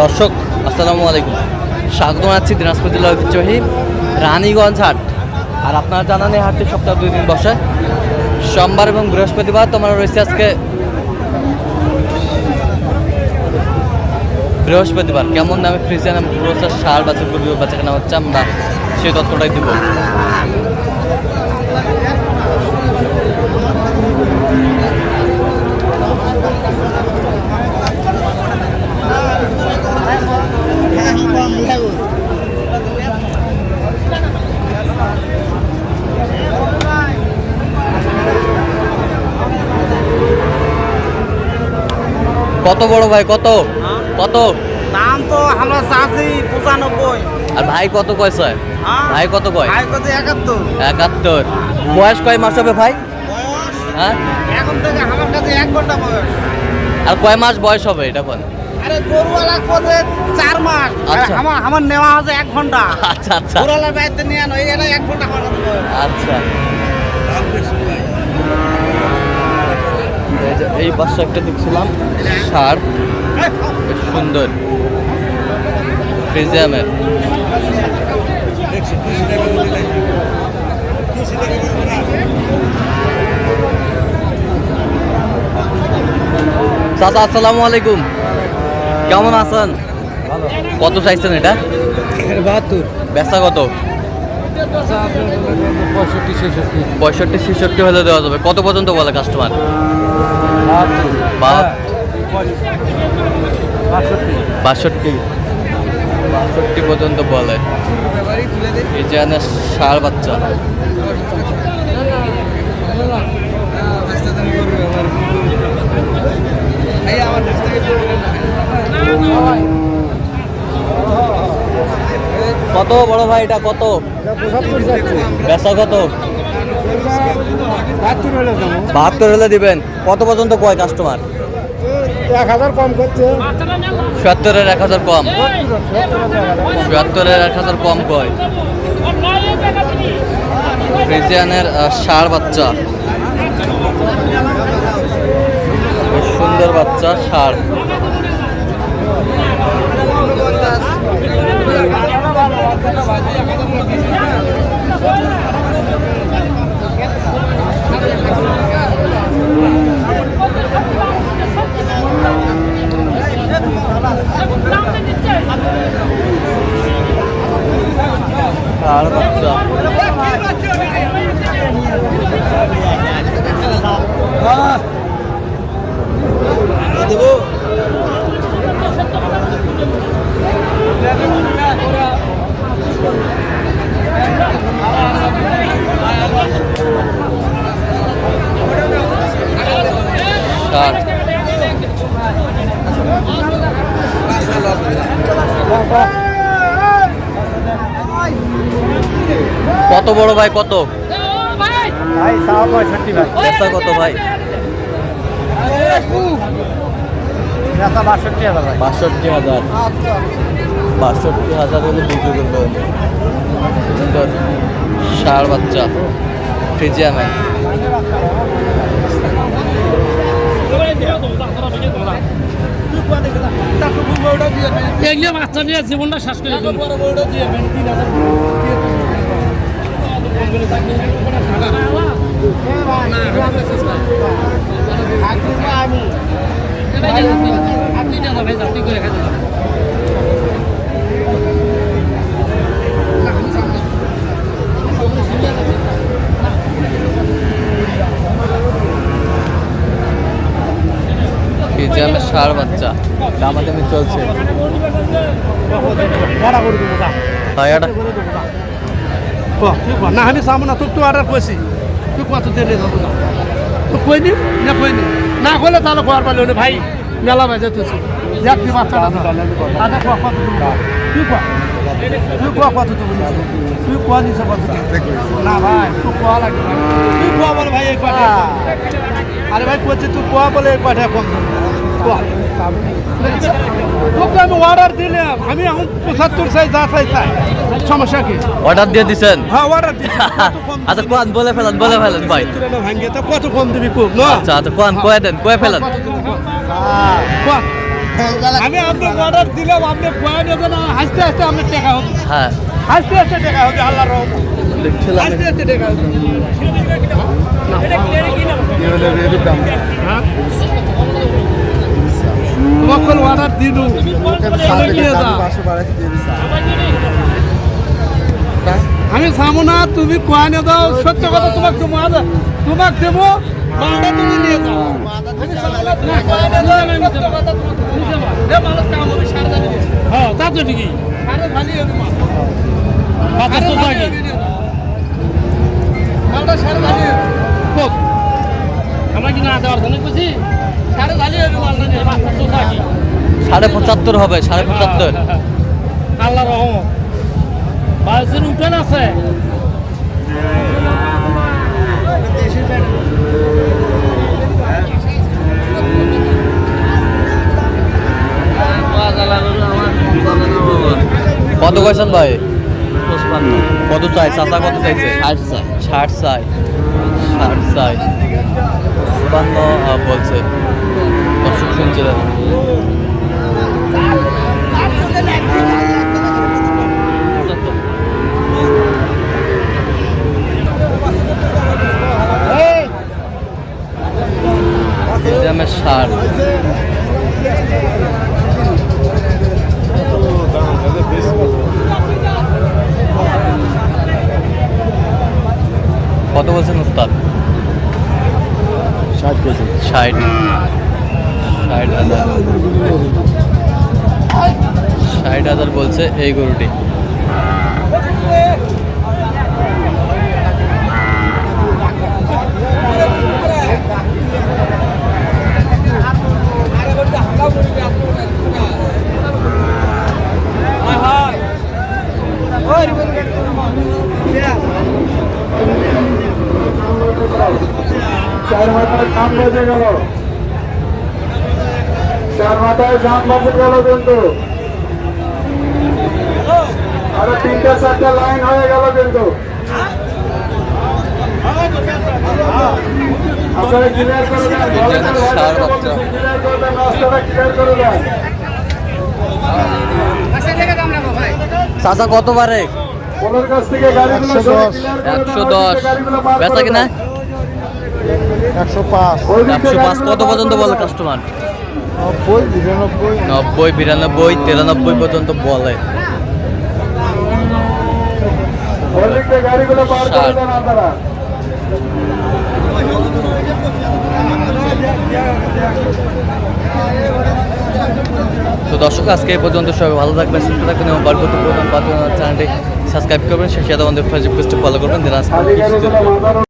দর্শক, আসসালামু আলাইকুম। স্বাগত জানাচ্ছি দিনাজপুর জেলার ঐতিহ্যবাহী রানীগঞ্জ হাট। আর আপনারা জানান এই হাটটি সপ্তাহ দুই দিন বসে। সোমবার এবং বৃহস্পতিবার তোমরা রয়েছে আজকে বৃহস্পতিবার। কেমন দামে ফ্রিজিয়ান প্রসেস সার বা চুক্তি বেচা কেনা হচ্ছে আমরা সেই তথ্যটাই দিব। কত বড় ভাই কত? কত? দাম তো আমরা চাচ্ছি পঁচানব্বই। আর ভাই কত পয়সা হ্যাঁ? ভাই কত কয়? ভাই কত? একাত্তর। একাত্তর। বয়স কয় মাস হবে ভাই? বয়স হ্যাঁ? এখন থেকে আমার কাছে এক ঘণ্টা বয়স। আর কয় মাস বয়স হবে এটা বল? আরে গরুওয়ালা কোচে চার মাস। আর আচ্ছা। আমার আমার নেওয়া হচ্ছে এক ঘণ্টা। আচ্ছা আচ্ছা। গরুওয়ালা বাইতে নিয়ে আনো এটা এক ঘণ্টা আচ্ছা। এই পাশে একটা দেখছিলাম সার সুন্দর। ফ্রিজিয়ামের। চাচা আসসালামু আলাইকুম। কেমন আছেন? কত চাইছেন এটা? বাহাত্তর। বেচা কত? পঁয়ষট্টি ছেষট্টি। পঁয়ষট্টি ছেষট্টি হলে দেওয়া যাবে। কত পর্যন্ত বলে কাস্টমার বাষট্টি। বাষট্টি পর্যন্ত বলে। এই যে ষাঁড় বাচ্চা। কত বড় ভাই এটা? কত? বেচা কত? বাহাত্তর হলে দিবেন। কত পর্যন্ত কয় কাস্টমার এক হাজার কম করছে। এক হাজার কম। এক হাজার কম কয়? ফ্রিজিয়ানের ষাঁড় বাচ্চা। সুন্দর বাচ্চা ষাঁড়। ষাঁড় বাচ্চা ষাঁড় কত বড় ভাই কত? ভাই পঁয়ষট্টি ভাই কত ভাই? বাষট্টি হাজার বাষট্টি হাজার। বাষট্টি হাজার হলে বিক্রি করবে সুন্দর ষাঁড় বাচ্চা বাচ্চা নিয়ে জীবনটা শেষ করে আপনি করে খাই ফ্রিজিয়ামের ষাঁড় বাচ্চা। দামাদামি চলছে। না আমি চাবো না তোর তো অর্ডার করছি তুই কত দিলে যাব না? তো কই নি না কই নি না করলে তাহলে ঘর পারলে হলে ভাই মেলা বাজে তুই দেখ তুই বাচ্চাটা ক, কত তুই ক তুই ক কত দেবো? তুই ক নিচে কত? না ভাই তুই ক লাগবে ভাই। তুই ক বলে ভাই এই কটা আরে ভাই করছি তুই ক বলে এই কটা কম দেবো ক। তোকে আমি অর্ডার দিলাম আমি এখন পঁচাত্তর চাই যা চাই চাই সমস্যা কি অর্ডার দিয়ে দিছেন হ্যাঁ অর্ডার আচ্ছা কোন বলে ফেলেন বলে ফেলেন ভাই ভাঙ্গে তো কত কম দিবি খুব না আচ্ছা আচ্ছা কোন কয়ে দেন কয়ে ফেলেন। আমি আপনাকে অর্ডার দিলাম আপনি কয়ে নেবেন হাসতে হাসতে আপনার টাকা হবে হ্যাঁ হাসতে হাসতে টাকা হবে আল্লাহর রহমত দেখছিলাম হাসতে হাসতে টাকা হবে হ্যাঁ? তোমাকে অর্ডার দিলু আমি নিয়ে যা। আমি সামু না তুমি কোয়ানে দাও। সত্য কথা তোমাকে তোমাকে দেবো মালটা তুমি নিয়ে যাও। হ্যাঁ তা তো ঠিকই। মালটা সাড়ে সাড়ে পঁচাত্তর হবে সাড়ে পঁচাত্তর। আল্লাহ রহমত। বায়ুসের উঠান আছে কত কয়েছেন ভাই? কত চাই? চাচা কত চাইছে? ষাট চাই। ষাট চাই। পঁচপান্ন আহ, বলছে। দর্শক শুনছিলেন ষাট কত বলছেন উস্তাদ? ষাট ষাট। ষাট ষাট হাজার বলছে এই গরুটি। চার মাথায় সাম বেজে গেল। চার মাথায় সাম বাজে গেল কিন্তু। আরও তিনটা চারটা লাইন হয়ে গেল কিন্তু। আপনারা ক্লিয়ার করে দেন ক্লিয়ার করে দেন রাস্তাটা ক্লিয়ার করে দেন। চাচা কত বারে ওনার কাছ থেকে গাড়িগুলো। একশো দশ। বেচা কিনা। একশো পাঁচ। একশো পাঁচ কত পর্যন্ত বলে কাস্টমার নব্বই বিরানব্বই। নব্বই বিরানব্বই তিরানব্বই পর্যন্ত বলে। তো দর্শক আজকে এই পর্যন্ত সবাই ভালো থাকবেন সুস্থ থাকবেন এবং বরকত প্রধান চ্যানেলটি সাবস্ক্রাইব করবেন। সেই সাথে আমাদের ফেসবুক পেজটি ফলো করবেন। দিনাজপুর